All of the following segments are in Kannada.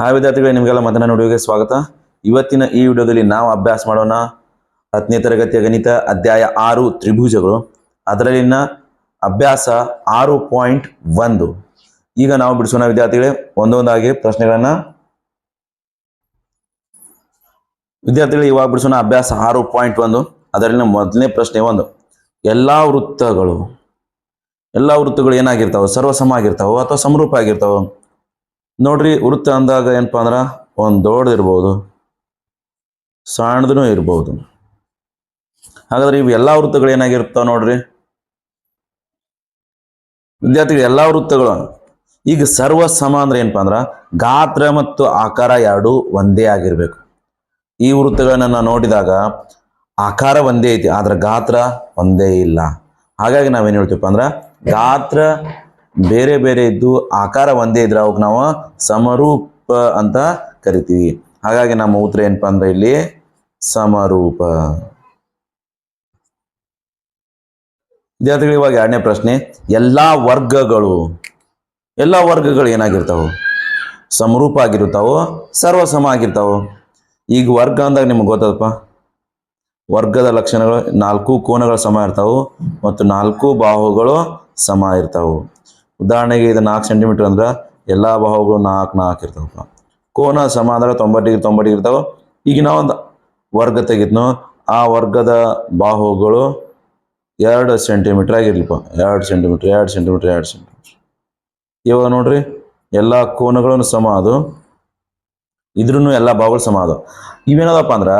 ಹಾಯ್ ವಿದ್ಯಾರ್ಥಿಗಳೇ, ನಿಮಗೆಲ್ಲ ಮತನ ವಿಡಿಯೋಗೆ ಸ್ವಾಗತ. ಇವತ್ತಿನ ಈ ವಿಡಿಯೋದಲ್ಲಿ ನಾವು ಅಭ್ಯಾಸ ಮಾಡೋಣ. ಹತ್ತನೇ ತರಗತಿಯ ಗಣಿತ ಅಧ್ಯಾಯ ಆರು ತ್ರಿಭುಜಗಳು. ಅದರಲ್ಲಿನ ಅಭ್ಯಾಸ ಆರು ಪಾಯಿಂಟ್ ಒಂದು. ಈಗ ನಾವು ಬಿಡಿಸೋಣ ವಿದ್ಯಾರ್ಥಿಗಳೇ, ಒಂದೊಂದಾಗಿ ಪ್ರಶ್ನೆಗಳನ್ನ. ವಿದ್ಯಾರ್ಥಿಗಳು, ಇವಾಗ ಬಿಡಿಸೋಣ ಅಭ್ಯಾಸ ಆರು ಪಾಯಿಂಟ್ ಒಂದು. ಅದರಲ್ಲಿನ ಮೊದಲನೇ ಪ್ರಶ್ನೆ ಒಂದು. ಎಲ್ಲಾ ವೃತ್ತಗಳು ಎಲ್ಲಾ ವೃತ್ತಗಳು ಏನಾಗಿರ್ತಾವೆ, ಸರ್ವಸಮ ಆಗಿರ್ತಾವ ಅಥವಾ ಸಮರೂಪ ಆಗಿರ್ತಾವ ನೋಡ್ರಿ ವೃತ್ತ ಅಂದಾಗ ಏನಪ್ಪಾ ಅಂದ್ರ ಒಂದ್ ದೊಡ್ಡದಿರ್ಬೋದು ಸಣ್ಣದೂ ಇರ್ಬೋದು. ಹಾಗಾದ್ರೆ ಇವು ಎಲ್ಲಾ ವೃತ್ತಗಳು ಏನಾಗಿರ್ತಾವ ನೋಡ್ರಿ. ವಿದ್ಯಾರ್ಥಿಗಳು, ಎಲ್ಲಾ ವೃತ್ತಗಳು. ಈಗ ಸರ್ವ ಸಮ ಅಂದ್ರೆ ಏನಪ್ಪಾ ಅಂದ್ರ ಗಾತ್ರ ಮತ್ತು ಆಕಾರ ಎರಡು ಒಂದೇ ಆಗಿರ್ಬೇಕು. ಈ ವೃತ್ತಗಳನ್ನ ನಾವು ನೋಡಿದಾಗ ಆಕಾರ ಒಂದೇ ಐತಿ, ಆದ್ರೆ ಗಾತ್ರ ಒಂದೇ ಇಲ್ಲ. ಹಾಗಾಗಿ ನಾವೇನ್ ಹೇಳ್ತೀವಪ್ಪ ಅಂದ್ರ ಗಾತ್ರ ಬೇರೆ ಬೇರೆ ಇದ್ದು ಆಕಾರ ಒಂದೇ ಇದ್ರೆ ಅವಕ್ಕೆ ನಾವು ಸಮರೂಪ ಅಂತ ಕರಿತೀವಿ. ಹಾಗಾಗಿ ನಮ್ಮ ಉತ್ತರ ಏನಪ್ಪ ಅಂದ್ರೆ ಇಲ್ಲಿ ಸಮರೂಪ. ವಿದ್ಯಾರ್ಥಿಗಳು, ಇವಾಗ ಎರಡನೇ ಪ್ರಶ್ನೆ. ಎಲ್ಲಾ ವರ್ಗಗಳು ಎಲ್ಲಾ ವರ್ಗಗಳು ಏನಾಗಿರ್ತಾವ? ಸಮರೂಪ ಆಗಿರ್ತಾವೋ ಸರ್ವಸಮ ಆಗಿರ್ತಾವೋ? ಈಗ ವರ್ಗ ಅಂದಾಗ ನಿಮ್ಗೆ ಗೊತ್ತದಪ್ಪ. ವರ್ಗದ ಲಕ್ಷಣಗಳು ನಾಲ್ಕು ಕೋನಗಳು ಸಮ ಇರ್ತಾವು ಮತ್ತು ನಾಲ್ಕು ಬಾಹುಗಳು ಸಮ ಇರ್ತಾವು. ಉದಾಹರಣೆಗೆ ಇದು ನಾಲ್ಕು ಸೆಂಟಿಮೀಟರ್ ಅಂದ್ರೆ ಎಲ್ಲಾ ಬಾಹುಗಳು ನಾಲ್ಕು ನಾಲ್ಕು ಇರ್ತಾವಪ್ಪ ಕೋನ ಸಮ ಅಂದ್ರೆ ತೊಂಬತ್ತು ಡಿಗ್ರಿ ತೊಂಬತ್ತು ಡಿಗ್ರಿ ಇರ್ತಾವ. ಈಗ ನಾವೊಂದು ವರ್ಗ ತೆಗಿದ್ನು, ಆ ವರ್ಗದ ಬಾಹುಗಳು ಎರಡು ಸೆಂಟಿಮೀಟರ್ ಆಗಿರ್ಲಿಪ್ಪ ಎರಡು ಸೆಂಟಿಮೀಟರ್ ಎರಡು ಸೆಂಟಿಮೀಟರ್ ಎರಡು ಸೆಂಟಿಮೀಟರ್ ಇವಾಗ ನೋಡ್ರಿ, ಎಲ್ಲ ಕೋನಗಳನ್ನು ಸಮ ಅದು ಇದ್ರೂ ಎಲ್ಲ ಬಾಹುಗಳು ಸಮ ಅದು ಇವೇನದಪ್ಪ ಅಂದ್ರ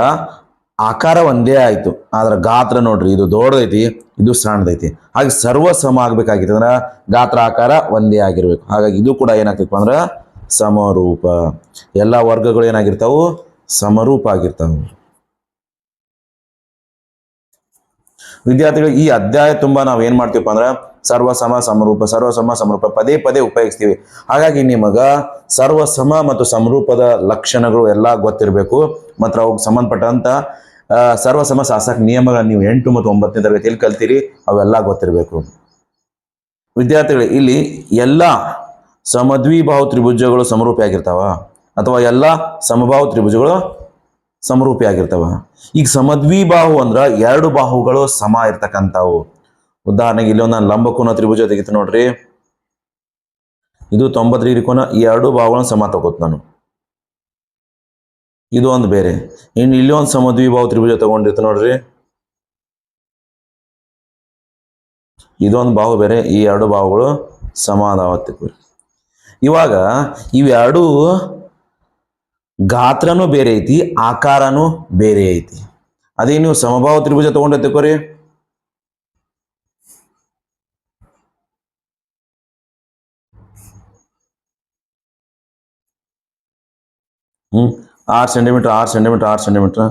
ಆಕಾರ ಒಂದೇ ಆಯ್ತು. ಆದ್ರ ಗಾತ್ರ ನೋಡ್ರಿ, ಇದು ದೊಡ್ಡದೈತಿ, ಇದು ಸಣ್ಣದೈತಿ. ಹಾಗೆ ಸರ್ವ ಸಮ ಆಗ್ಬೇಕಾಗಿತ್ತು. ಅಂದ್ರೆ ಗಾತ್ರ, ಆಕಾರ ಒಂದೇ ಆಗಿರ್ಬೇಕು. ಹಾಗಾಗಿ ಇದು ಕೂಡ ಏನಾಗ್ತಿತ್ತು ಅಂದ್ರ ಸಮರೂಪ. ಎಲ್ಲಾ ವರ್ಗಗಳು ಏನಾಗಿರ್ತಾವು? ಸಮರೂಪ ಆಗಿರ್ತಾವೆ. ವಿದ್ಯಾರ್ಥಿಗಳು, ಈ ಅಧ್ಯಾಯ ತುಂಬಾ ನಾವ್ ಏನ್ ಮಾಡ್ತೀವಪ್ಪ ಅಂದ್ರ ಸರ್ವಸಮ, ಸಮರೂಪ ಸರ್ವಸಮ, ಸಮರೂಪ ಪದೇ ಪದೇ ಉಪಯೋಗಿಸ್ತೀವಿ. ಹಾಗಾಗಿ ನಿಮಗ ಸರ್ವಸಮ ಮತ್ತು ಸಮರೂಪದ ಲಕ್ಷಣಗಳು ಎಲ್ಲಾ ಗೊತ್ತಿರಬೇಕು. ಮತ್ತು ಅವುಗೆ ಸಂಬಂಧಪಟ್ಟಂತ ಸರ್ವಸಮ ಶಾಸಕ ನಿಯಮಗಳನ್ನು ನೀವು ಎಂಟು ಮತ್ತು ಒಂಬತ್ತನೇ ತರಗತಿಯಲ್ಲಿ ಕಲ್ತೀರಿ, ಅವೆಲ್ಲ ಗೊತ್ತಿರಬೇಕು. ವಿದ್ಯಾರ್ಥಿಗಳು, ಇಲ್ಲಿ ಎಲ್ಲ ಸಮದ್ವಿಭಾವ ತ್ರಿಭುಜಗಳು ಸಮರೂಪಿ ಆಗಿರ್ತಾವ ಅಥವಾ ಎಲ್ಲ ಸಮಭಾವ ತ್ರಿಭುಜಗಳು ಸಮರೂಪಿ ಆಗಿರ್ತಾವ ಈಗ ಸಮದ್ವಿಬಾಹು ಅಂದ್ರೆ ಎರಡು ಬಾಹುಗಳು ಸಮ ಇರ್ತಕ್ಕಂಥವು. ಉದಾಹರಣೆಗೆ ಇಲ್ಲಿ ಒಂದು ಲಂಬಕೋನ ತ್ರಿಭುಜ ತೆಗಿತು ನೋಡ್ರಿ. ಇದು ತೊಂಬತ್ತು ಡಿಗ್ರಿ ಕೋನ ಎರಡು ಬಾಹುಗಳನ್ನು ಸಮ ತಗೋತ್ ನಾನು. ಇದು ಒಂದು ಬೇರೆ. ಇನ್ನು ಇಲ್ಲಿ ಒಂದು ಸಮದ್ವಿಭಾವ ತ್ರಿಭುಜ ತಗೊಂಡಿರ್ತ ನೋಡ್ರಿ. ಇದೊಂದು ಬಾಹು ಬೇರೆ, ಈ ಎರಡು ಬಾಹುಗಳು ಸಮ ಅದಾವತ್ತಿಕ್ರಿ ಇವಾಗ ಇವೆರಡು ಗಾತ್ರನೂ ಬೇರೆ ಐತಿ, ಆಕಾರನೂ ಬೇರೆ ಐತಿ. ಅದೇ ನೀವು ಸಮಭಾವ ತ್ರಿಭುಜ ತಗೊಂಡಿರ್ತೀಕೋರಿ ಹ್ಮ್. ಆರು ಸೆಂಟಿಮೀಟರ್ ಆರು ಸೆಂಟಿಮೀಟರ್ ಆರು ಸೆಂಟಿಮೀಟರ್.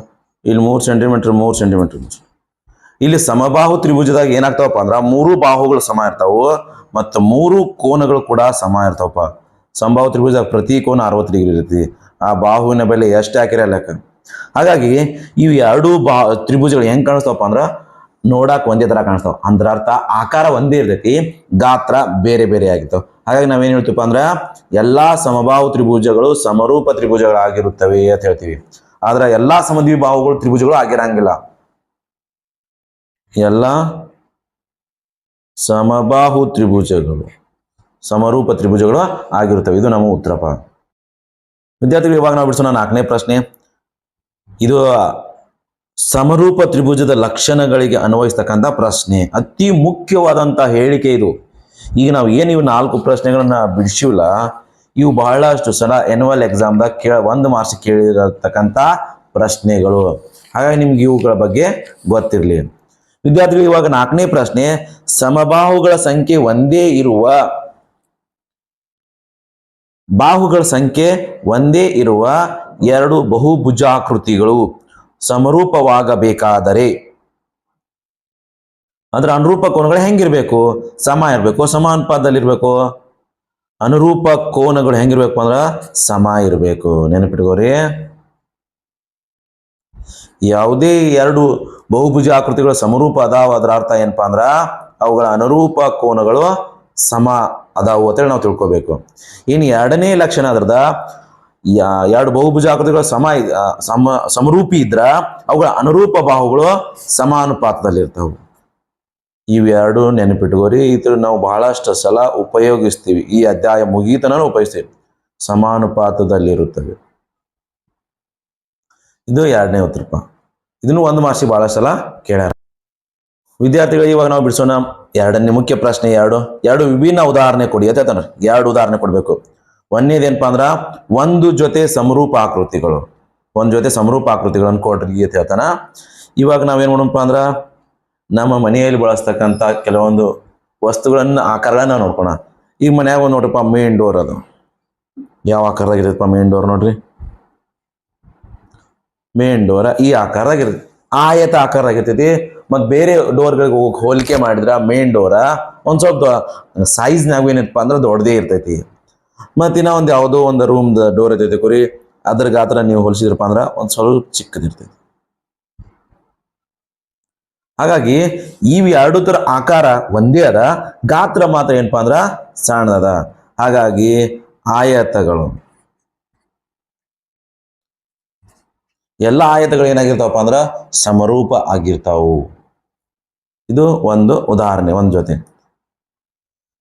ಇಲ್ಲಿ ಮೂರು ಸೆಂಟಿಮೀಟರ್ ಮೂರು ಸೆಂಟಿಮೀಟರ್ ಇಲ್ಲಿ ಸಮಬಾಹು ತ್ರಿಭುಜದಾಗ ಏನಾಗ್ತಾವಪ್ಪ ಅಂದ್ರೆ ಮೂರು ಬಾಹುಗಳು ಸಮ ಇರ್ತಾವು ಮತ್ತು ಮೂರು ಕೋನಗಳು ಕೂಡ ಸಮ ಇರ್ತಾವಪ್ಪ. ಸಮಬಾಹು ತ್ರಿಭುಜದಾಗ ಪ್ರತಿ ಕೋನ ಅರವತ್ತು ಡಿಗ್ರಿ ಇರುತ್ತೆ. ಆ ಬಾಹುವಿನ ಬೆಲೆ ಎಷ್ಟು ಹಾಕಿರ ಲೆಕ್ಕ. ಹಾಗಾಗಿ ಇವು ಎರಡು ಬಾ ತ್ರಿಭುಜಗಳು ಹೆಂಗೆ ಕಾಣಿಸ್ತಾವಪ್ಪ ಅಂದ್ರ ನೋಡಾಕ್ ಒಂದೇ ತರ ಕಾಣಿಸ್ತಾವ. ಅಂದ್ರ ಅರ್ಥ ಆಕಾರ ಒಂದೇ ಇರ್ತೈತಿ, ಗಾತ್ರ ಬೇರೆ ಬೇರೆ ಆಗಿತ್ತು ಹಾಗಾಗಿ ನಾವೇನ್ ಹೇಳ್ತೀವಪ್ಪ ಅಂದ್ರ ಎಲ್ಲಾ ಸಮಬಾಹು ತ್ರಿಭುಜಗಳು ಸಮರೂಪ ತ್ರಿಭುಜಗಳಾಗಿರುತ್ತವೆ ಅಂತ ಹೇಳ್ತೀವಿ. ಆದ್ರೆ ಎಲ್ಲಾ ಸಮದ್ವಿ ಭಾವಗಳು ತ್ರಿಭುಜಗಳು ಆಗಿರಂಗಿಲ್ಲ. ಎಲ್ಲ ಸಮಬಾಹು ತ್ರಿಭುಜಗಳು, ಸಮರೂಪ ತ್ರಿಭುಜಗಳು ಆಗಿರುತ್ತವೆ. ಇದು ನಮ್ಮ ಉತ್ತರಪ ವಿದ್ಯಾರ್ಥಿಗಳು ಇವಾಗ ನಾವು ಬಿಡಿಸೋಣ ನಾಲ್ಕನೇ ಪ್ರಶ್ನೆ. ಇದು ಸಮರೂಪ ತ್ರಿಭುಜದ ಲಕ್ಷಣಗಳಿಗೆ ಅನ್ವಯಿಸ್ತಕ್ಕಂಥ ಪ್ರಶ್ನೆ. ಅತಿ ಮುಖ್ಯವಾದಂಥ ಹೇಳಿಕೆ ಇದು. ಈಗ ನಾವು ಏನು ಇವು ನಾಲ್ಕು ಪ್ರಶ್ನೆಗಳನ್ನ ಬಿಡಿಸಿಲ್ಲ ಇವು ಬಹಳಷ್ಟು ಸಲ ಎನ್ಯುವಲ್ ಎಕ್ಸಾಮ್ದಾಗ ಕೇಳ, ಒಂದು ಮಾರ್ಕ್ಸ್ ಕೇಳಿರತಕ್ಕಂಥ ಪ್ರಶ್ನೆಗಳು. ಹಾಗಾಗಿ ನಿಮ್ಗೆ ಇವುಗಳ ಬಗ್ಗೆ ಗೊತ್ತಿರಲಿ. ವಿದ್ಯಾರ್ಥಿಗಳು, ಇವಾಗ ನಾಲ್ಕನೇ ಪ್ರಶ್ನೆ, ಸಮಬಾಹುಗಳ ಸಂಖ್ಯೆ ಒಂದೇ ಇರುವ, ಬಾಹುಗಳ ಸಂಖ್ಯೆ ಒಂದೇ ಇರುವ ಎರಡು ಬಹುಭುಜಾಕೃತಿಗಳು. ಸಮರೂಪವಾಗಬೇಕಾದರೆ. ಅಂದ್ರೆ ಅನುರೂಪ ಕೋನಗಳು ಹೆಂಗಿರ್ಬೇಕು? ಸಮ ಇರಬೇಕು. ಸಮ ಅನುಪಾತದಲ್ಲಿರ್ಬೇಕು ಅನುರೂಪ ಕೋನಗಳು ಹೆಂಗಿರ್ಬೇಕು ಅಂದ್ರ ಸಮ ಇರಬೇಕು. ನೆನಪಿಟ್ಕೋರಿ ಯಾವುದೇ ಎರಡು ಬಹುಭುಜ ಆಕೃತಿಗಳು ಸಮರೂಪ ಅದಾವ, ಅದರ ಅರ್ಥ ಏನಪ್ಪಾ ಅಂದ್ರ ಅವುಗಳ ಅನುರೂಪ ಕೋನಗಳು ಸಮ ಅದಾವು ಅಂತೇಳಿ ನಾವು ತಿಳ್ಕೊಬೇಕು. ಇನ್ನು ಎರಡನೇ ಲಕ್ಷಣ ಅದ್ರದ ಎರಡು ಬಹುಭುಜ ಆಕೃತಿಗಳು ಸಮ ಸಮ, ಸಮರೂಪಿ ಇದ್ರ ಅವುಗಳ ಅನುರೂಪ ಬಾಹುಗಳು ಸಮಾನುಪಾತದಲ್ಲಿ ಇರ್ತಾವು ಇವೆರಡು ನೆನಪಿಟ್ಕೋರಿ ಇದ್ರ ನಾವು ಬಹಳಷ್ಟು ಸಲ ಉಪಯೋಗಿಸ್ತೀವಿ. ಈ ಅಧ್ಯಾಯ ಮುಗೀತನ ಉಪಯೋಗಿಸ್ತೀವಿ. ಸಮಾನುಪಾತದಲ್ಲಿರುತ್ತವೆ. ಇದು ಎರಡನೇ ಉತ್ತರಪ್ಪ. ಇದನ್ನು ಒಂದು ಮಾಸಿ ಬಹಳ ಸಲ ಕೇಳ್ಯಾರ. ವಿದ್ಯಾರ್ಥಿಗಳು, ಇವಾಗ ನಾವು ಬಿಡಿಸೋಣ. ಎರಡನೇ ಮುಖ್ಯ ಪ್ರಶ್ನೆ ಎರಡು ಎರಡು ವಿಭಿನ್ನ ಉದಾಹರಣೆ ಕೊಡಿ. ಅಂತ ಹೇಳ್ತಾನೆ ಎರಡು ಉದಾಹರಣೆ ಕೊಡಬೇಕು. ಒಂದೇದೇನಪ್ಪ ಅಂದ್ರ ಒಂದು ಜೊತೆ ಸಮರೂಪ ಆಕೃತಿಗಳು. ಒಂದ್ ಜೊತೆ ಸಮರೂಪ ಆಕೃತಿಗಳನ್ನು ಕೊಡ್ರಿ ಅಂತ ಹೇಳ್ತಾನ. ಇವಾಗ ನಾವೇನ್ ಮಾಡೋಣಪ್ಪ ಅಂದ್ರ ನಮ್ಮ ಮನೆಯಲ್ಲಿ ಬಳಸ್ತಕ್ಕಂಥ ಕೆಲವೊಂದು ವಸ್ತುಗಳನ್ನು ಆಕಾರಗಳನ್ನ ನೋಡ್ಕೋಣ ಈಗ ಮನ್ಯಾಗ ಒಂದು ನೋಡ್ರಪ್ಪ ಮೇನ್ ಡೋರ್ ಅದು. ಯಾವ ಆಕಾರದಾಗಿರುತ್ತಪ್ಪ ಮೇನ್ ಡೋರ್ ನೋಡ್ರಿ? ಮೇನ್ ಡೋರ್ ಈ ಆಕಾರದಾಗಿರ್ತೈತಿ ಆಯತ ಆಕಾರದಾಗಿರ್ತೈತಿ ಮತ್ತು ಬೇರೆ ಡೋರ್ಗಳಿಗೆ ಹೋಗಿ ಹೋಲಿಕೆ ಮಾಡಿದ್ರೆ ಮೇನ್ ಡೋರ ಒಂದು ಸ್ವಲ್ಪ ಸೈಜ್ನಾಗ ಏನಪ್ಪ ಅಂದ್ರೆ ದೊಡ್ಡದೇ ಇರ್ತೈತಿ. ಮತ್ತು ಇನ್ನ ಒಂದು ಯಾವುದೋ ಒಂದು ರೂಮ್ ಡೋರ್ ಇದೆ ಕುರಿ. ಅದ್ರ ಗಾತ್ರ ನೀವು ಹೋಲಿಸಿದ್ರಪ್ಪ ಅಂದ್ರೆ ಒಂದು ಸ್ವಲ್ಪ ಚಿಕ್ಕದಿರ್ತೈತಿ ಹಾಗಾಗಿ ಇವು ಎರಡು ತರ ಆಕಾರ ಒಂದೇ ಅದ. ಗಾತ್ರ ಮಾತ್ರ ಏನಪ್ಪಾ ಅಂದ್ರ ಸಣ್ಣದ. ಹಾಗಾಗಿ ಆಯತಗಳು. ಎಲ್ಲ ಆಯತಗಳು ಏನಾಗಿರ್ತಾವಪ್ಪ ಅಂದ್ರ ಸಮರೂಪ ಆಗಿರ್ತಾವು. ಇದು ಒಂದು ಉದಾಹರಣೆ, ಒಂದ್ ಜೊತೆ.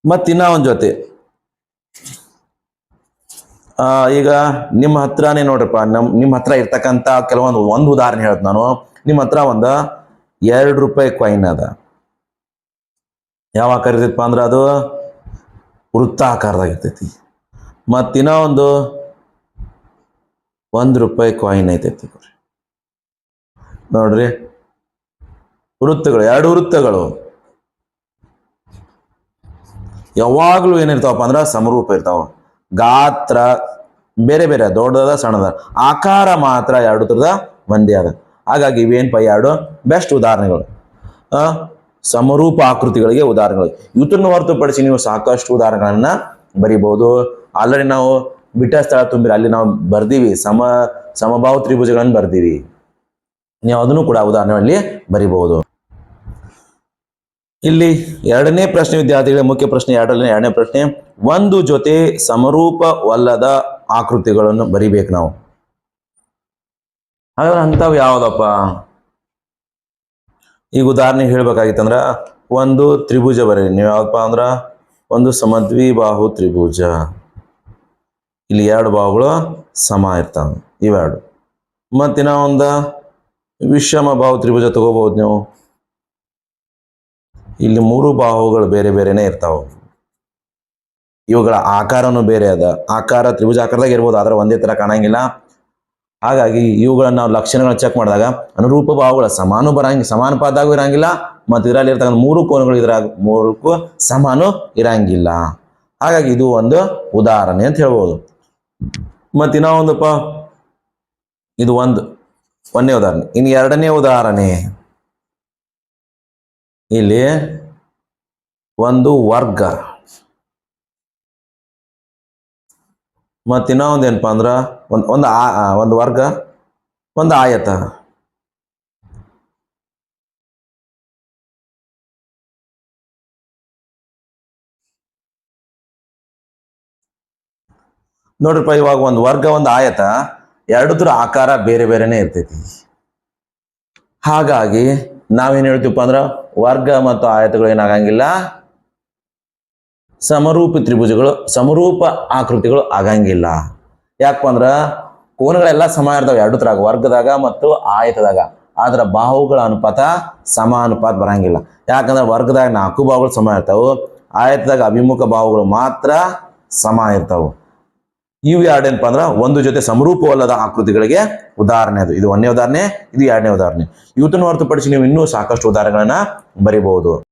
ಮತ್ತಿನ್ನ ಒಂದ್ ಜೊತೆ. ಈಗ ನಿಮ್ಮ ಹತ್ರನೇ ನೋಡ್ರಪ್ಪ, ನಮ್, ನಿಮ್ಮ ಹತ್ರ ಇರ್ತಕ್ಕಂಥ ಕೆಲವೊಂದು ಒಂದು ಉದಾಹರಣೆ ಹೇಳ್ತ ನಾನು. ನಿಮ್ಮ ಹತ್ರ ಒಂದು ಎರಡು ರೂಪಾಯಿ ಕಾಯಿನ್ ಅದ. ಯಾವ ಆಕಾರ ಇರ್ತೈತಪ್ಪ ಅಂದ್ರೆ ಅದು? ವೃತ್ತಾಕಾರದಾಗ ಇರ್ತೈತಿ. ಮತ್ತಿನ್ನ ಒಂದು ಒಂದು ರೂಪಾಯಿ ಕಾಯಿನ್ ಐತೈತಿ ನೋಡ್ರಿ. ವೃತ್ತಗಳು, ಎರಡು ವೃತ್ತಗಳು. ಯಾವಾಗಲೂ ಏನಿರ್ತಾವಪ್ಪ ಅಂದ್ರೆ ಸಮರೂಪ ಇರ್ತಾವ. ಗಾತ್ರ, ಬೇರೆ ಬೇರೆ ದೊಡ್ಡದ ಸಣ್ಣದ ಆಕಾರ ಮಾತ್ರ ಎರಡು ಥರದ ಒಂದೇ ಅದ ಹಾಗಾಗಿ ಇವೇನಪ್ಪ ಎರಡು? ಬೆಸ್ಟ್ ಉದಾಹರಣೆಗಳು. ಸಮರೂಪ ಆಕೃತಿಗಳಿಗೆ ಉದಾಹರಣೆಗಳು. ಇವತ್ತನ್ನು ಹೊರತುಪಡಿಸಿ ನೀವು ಸಾಕಷ್ಟು ಉದಾಹರಣೆಗಳನ್ನ ಬರಿಬಹುದು. ಆಲ್ರೆಡಿ ನಾವು ಬಿಟ್ಟ ಸ್ಥಳ ತುಂಬಿರ, ಅಲ್ಲಿ ನಾವು ಬರ್ದೀವಿ. ಸಮ, ಸಮಭಾವ ತ್ರಿಭುಜಗಳನ್ನು ಬರ್ದೀವಿ. ನೀವು ಅದನ್ನು ಕೂಡ ಉದಾಹರಣೆಗಳಲ್ಲಿ ಬರಿಬಹುದು. ಇಲ್ಲಿ ಎರಡನೇ ಪ್ರಶ್ನೆ ವಿದ್ಯಾರ್ಥಿಗಳ ಮುಖ್ಯ ಪ್ರಶ್ನೆ, ಎರಡನೇ ಎರಡನೇ ಪ್ರಶ್ನೆ. ಒಂದು ಜೊತೆ ಸಮರೂಪವಲ್ಲದ ಆಕೃತಿಗಳನ್ನು ಬರಿಬೇಕು ನಾವು. ಹಾಗಾದ್ರೆ ಅಂಥವು ಯಾವುದಪ್ಪ? ಈಗ ಉದಾಹರಣೆ ಹೇಳ್ಬೇಕಾಗಿತ್ತಂದ್ರ ಒಂದು ತ್ರಿಭುಜ ಬರೀ ನೀವು ಯಾವ್ದಪ್ಪ ಅಂದ್ರ? ಒಂದು ಸಮದ್ವಿಬಾಹು ತ್ರಿಭುಜ. ಇಲ್ಲಿ ಎರಡು ಬಾಹುಗಳು ಸಮ ಇರ್ತಾವೆ, ಇವೆರಡು. ಮತ್ತಿನ ಒಂದು ವಿಷಮ ಬಾಹು ತ್ರಿಭುಜ ತಗೋಬಹುದು ನೀವು. ಇಲ್ಲಿ ಮೂರು ಬಾಹುಗಳು ಬೇರೆ ಬೇರೆನೇ ಇರ್ತಾವ. ಇವುಗಳ ಆಕಾರನು ಬೇರೆ ಅದ. ಆಕಾರ ತ್ರಿಭುಜ ಆಕಾರದಾಗ ಇರ್ಬೋದು, ಆದ್ರೆ ಒಂದೇ ತರ ಕಾಣಂಗಿಲ್ಲ. ಹಾಗಾಗಿ ಇವುಗಳನ್ನ ನಾವು ಲಕ್ಷಣಗಳನ್ನ ಚೆಕ್ ಮಾಡಿದಾಗ ಅನುರೂಪ ಬಾಹುಗಳ ಸಮಾನು ಸಮಾನ ಸಮಾನುಪಾತದಾಗೂ ಇರಂಗಿಲ್ಲ, ಮತ್ತು ಇದರಲ್ಲಿ ಇರ್ತಕ್ಕಂಥ ಮೂರು ಕೋನಗಳು ಇದ್ರಾಗ ಮೂರಕ್ಕೂ ಸಮಾನು ಇರಂಗಿಲ್ಲ. ಹಾಗಾಗಿ ಇದು ಒಂದು ಉದಾಹರಣೆ ಅಂತ ಹೇಳ್ಬೋದು. ಮತ್ತೆ ಇನ್ನೂ ಇದು ಒಂದು ಒಂದನೇ ಉದಾಹರಣೆ. ಇನ್ನು ಎರಡನೇ ಉದಾಹರಣೆ. ಇಲ್ಲಿ ಒಂದು ವರ್ಗ. ಮತ್ತು ಇನ್ನೂ ಒಂದು ಏನಪ್ಪ ಅಂದ್ರೆ ಒಂದು ಒಂದು ಆ ಒಂದು ವರ್ಗ, ಒಂದು ಆಯತ. ನೋಡ್ರಪ್ಪ, ಇವಾಗ ಒಂದು ವರ್ಗ, ಒಂದು ಆಯತ ಎರಡದ್ರ ಆಕಾರ ಬೇರೆ ಬೇರೆನೆ ಇರ್ತೈತಿ. ಹಾಗಾಗಿ ನಾವೇನ್ ಹೇಳ್ತೀವಪ್ಪ ಅಂದ್ರೆ ವರ್ಗ ಮತ್ತು ಆಯತಗಳು ಏನಾಗಂಗಿಲ್ಲ. ಸಮರೂಪ ತ್ರಿಭುಜಗಳು, ಸಮರೂಪ ಆಕೃತಿಗಳು ಆಗಂಗಿಲ್ಲ. ಯಾಕಪ್ಪ ಅಂದ್ರೆ ಕೋನಗಳೆಲ್ಲ ಸಮ ಇರ್ತಾವೆ. ಎರಡು ತರಾಗ, ವರ್ಗದಾಗ ಮತ್ತು ಆಯತದಾಗ. ಆದ್ರ ಬಾಹುಗಳ ಅನುಪಾತ ಸಮ ಅನುಪಾತ ಬರಂಗಿಲ್ಲ. ಯಾಕಂದ್ರೆ ವರ್ಗದಾಗ ನಾಲ್ಕು ಬಾಹುಗಳು ಸಮ ಇರ್ತಾವೆ. ಆಯತದಾಗ ಅಭಿಮುಖ ಬಾಹುಗಳು ಮಾತ್ರ ಸಮ ಇರ್ತಾವು. ಇವು ಎರಡೇನಪ್ಪ ಅಂದ್ರೆ ಒಂದು ಜೊತೆ ಸಮರೂಪವಲ್ಲದ ಆಕೃತಿಗಳಿಗೆ ಉದಾಹರಣೆ ಅದು. ಇದು ಒಂದನೇ ಉದಾಹರಣೆ, ಇದು ಎರಡನೇ ಉದಾಹರಣೆ. ಇವತ್ತನ್ನು ಹೊರತುಪಡಿಸಿ ನೀವು ಇನ್ನೂ ಸಾಕಷ್ಟು ಉದಾಹರಣೆಗಳನ್ನ ಬರಿಬಹುದು.